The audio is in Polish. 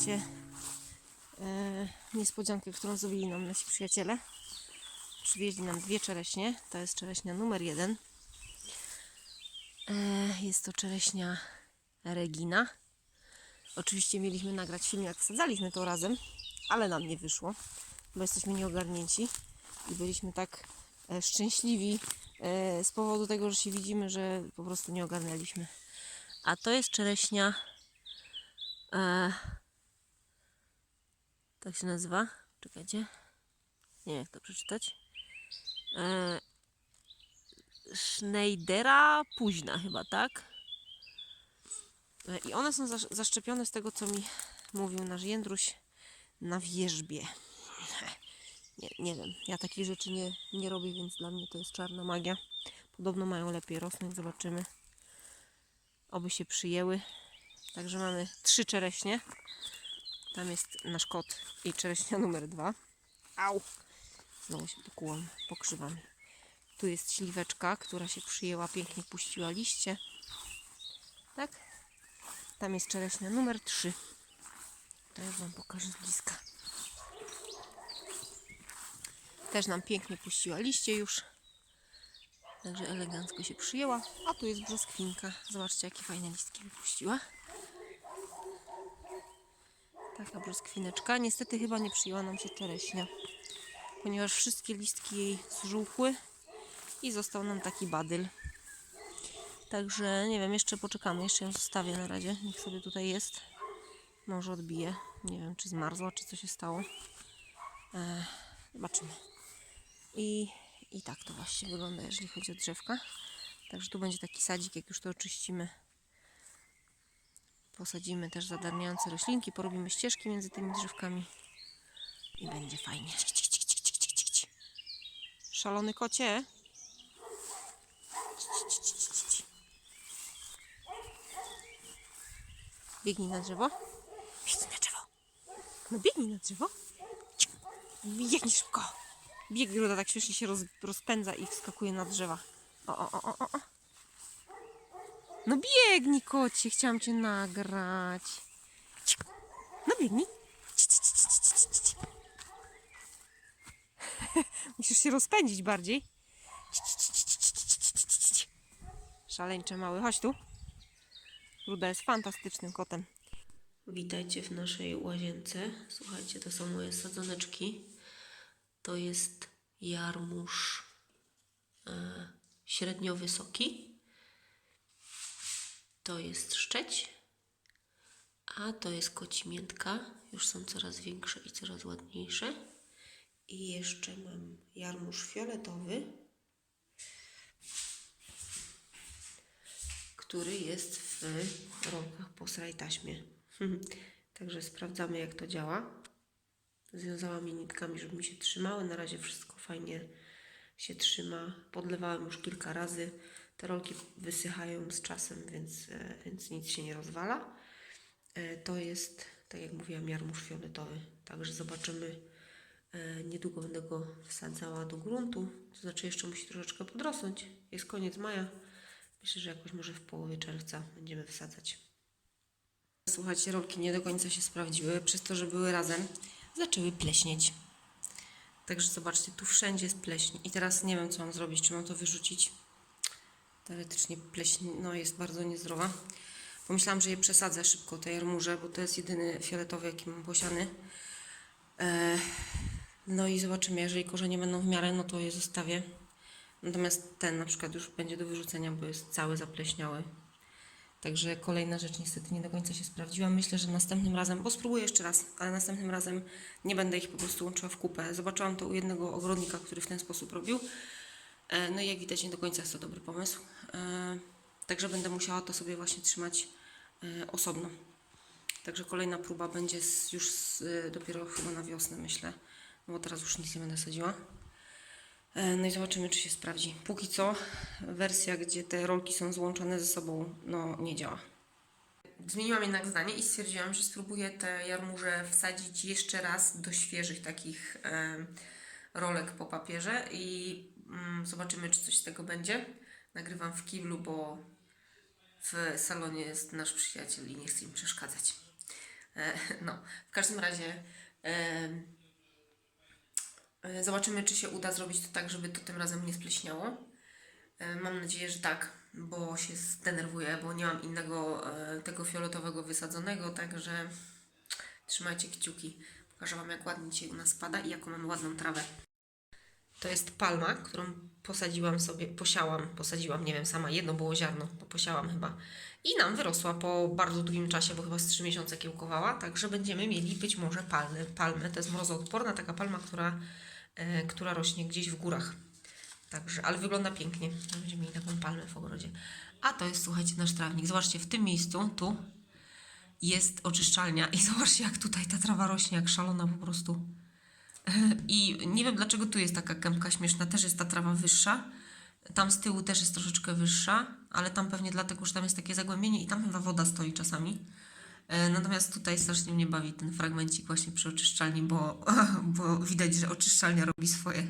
słuchajcie, e, niespodziankę, którą zrobili nam nasi przyjaciele. Przywieźli nam dwie czereśnie. To jest czereśnia numer jeden. E, jest to czereśnia Regina. Oczywiście mieliśmy nagrać film, jak wsadzaliśmy to razem, ale nam nie wyszło, bo jesteśmy nieogarnięci i byliśmy tak e, szczęśliwi e, z powodu tego, że się widzimy, że po prostu nie ogarnęliśmy. A to jest czereśnia. E, tak się nazywa. Czekajcie. Nie wiem, jak to przeczytać. E, Schneidera późna chyba, tak? E, I one są zasz- zaszczepione z tego, co mi mówił nasz Jędruś na wierzbie. Nie, nie wiem, ja takich rzeczy nie, nie robię, więc dla mnie to jest czarna magia. Podobno mają lepiej rosnąć, zobaczymy. Oby się przyjęły. Także mamy trzy czereśnie. Tam jest nasz kot i czereśnia numer dwa. Au! Znowu się pokułam, pokrzywam. Tu jest śliweczka, która się przyjęła, pięknie puściła liście. Tak? Tam jest czereśnia numer 3. To już Wam pokażę z bliska. Też nam pięknie puściła liście już. Także elegancko się przyjęła. A tu jest brzoskwinka. Zobaczcie, jakie fajne listki wypuściła. Taka brzoskwineczka. Niestety chyba nie przyjęła nam się czereśnia, ponieważ wszystkie listki jej zżółkły i został nam taki badyl. Także nie wiem, jeszcze poczekamy, jeszcze ją zostawię na razie. Niech sobie tutaj jest. Może odbije. Nie wiem, czy zmarzła, czy co się stało. E, zobaczymy. I, I tak to właśnie wygląda, jeżeli chodzi o drzewka. Także tu będzie taki sadzik, jak już to oczyścimy. Posadzimy też zadarniające roślinki, porobimy ścieżki między tymi drzewkami i będzie fajnie. Szalony kocie. Biegnij na drzewo. Biegnij na drzewo. No biegnij na drzewo. Biegnij szybko. Bieg Gruda tak śmiesznie się roz, rozpędza i wskakuje na drzewa. O, o, o, o, o. No biegnij, kocie, chciałam cię nagrać. No biegnij. Musisz się rozpędzić bardziej. Szaleńcze mały, chodź tu. Ruda jest fantastycznym kotem. Witajcie w naszej łazience. Słuchajcie, to są moje sadzoneczki. To jest jarmuż e, średnio wysoki to jest szczeć. A to jest kocimiętka. Już są coraz większe i coraz ładniejsze. I jeszcze mam jarmuż fioletowy, który jest w rolkach po sraj taśmie. Także sprawdzamy, jak to działa. Związałam je nitkami, żeby mi się trzymały. Na razie wszystko fajnie się trzyma. Podlewałem już kilka razy. Te rolki wysychają z czasem, więc, e, więc nic się nie rozwala. E, To jest, tak jak mówiłam, jarmuż fioletowy. Także zobaczymy. E, Niedługo będę go wsadzała do gruntu. To znaczy jeszcze musi troszeczkę podrosnąć. Jest koniec maja. Myślę, że jakoś może w połowie czerwca będziemy wsadzać. Słuchajcie, rolki nie do końca się sprawdziły. Przez to, że były razem, zaczęły pleśnieć. Także zobaczcie, tu wszędzie jest pleśń. I teraz nie wiem, co mam zrobić. Czy mam to wyrzucić? Teoretycznie pleśń no, jest bardzo niezdrowa. Pomyślałam, że je przesadzę szybko, te jarmuże, bo to jest jedyny fioletowy, jaki mam posiany. E, no i zobaczymy, jeżeli korzenie będą w miarę, no to je zostawię. Natomiast ten na przykład już będzie do wyrzucenia, bo jest cały zapleśniały. Także kolejna rzecz niestety nie do końca się sprawdziła. Myślę, że następnym razem, bo spróbuję jeszcze raz, ale następnym razem nie będę ich po prostu łączyła w kupę. Zobaczyłam to u jednego ogrodnika, który w ten sposób robił. E, No i jak widać nie do końca jest to dobry pomysł. E, Także będę musiała to sobie właśnie trzymać e, osobno. Także kolejna próba będzie już dopiero chyba na wiosnę, myślę. No bo teraz już nic nie będę sadziła. No i zobaczymy, czy się sprawdzi. Póki co wersja, gdzie te rolki są złączone ze sobą, no nie działa. Zmieniłam jednak zdanie i stwierdziłam, że spróbuję te jarmuże wsadzić jeszcze raz do świeżych takich rolek po papierze i zobaczymy, czy coś z tego będzie. Nagrywam w kiblu, bo w salonie jest nasz przyjaciel i nie chcę im przeszkadzać. E, no, w każdym razie e, zobaczymy, czy się uda zrobić to tak, żeby to tym razem nie spleśniało. E, Mam nadzieję, że tak, bo się zdenerwuję, bo nie mam innego tego fioletowego wysadzonego, także trzymajcie kciuki. Pokażę Wam, jak ładnie dzisiaj u nas pada i jaką mamy ładną trawę. To jest palma, którą posadziłam sobie, posiałam, posadziłam, nie wiem, sama jedno było ziarno, to posiałam chyba. I nam wyrosła po bardzo długim czasie, bo chyba z 3 miesiące kiełkowała, także będziemy mieli być może palmy. Palmę to jest mrozoodporna taka palma, która, e, która rośnie gdzieś w górach. Także, ale wygląda pięknie. Będziemy mieli taką palmę w ogrodzie. A to jest, słuchajcie, nasz trawnik. Zobaczcie, w tym miejscu, tu jest oczyszczalnia i zobaczcie, jak tutaj ta trawa rośnie, jak szalona po prostu. I nie wiem, dlaczego tu jest taka kępka śmieszna. Też jest ta trawa wyższa. Tam z tyłu też jest troszeczkę wyższa, ale tam pewnie dlatego, że tam jest takie zagłębienie i tam chyba woda stoi czasami. E, Natomiast tutaj strasznie mnie bawi ten fragmencik właśnie przy oczyszczalni, bo, bo widać, że oczyszczalnia robi swoje.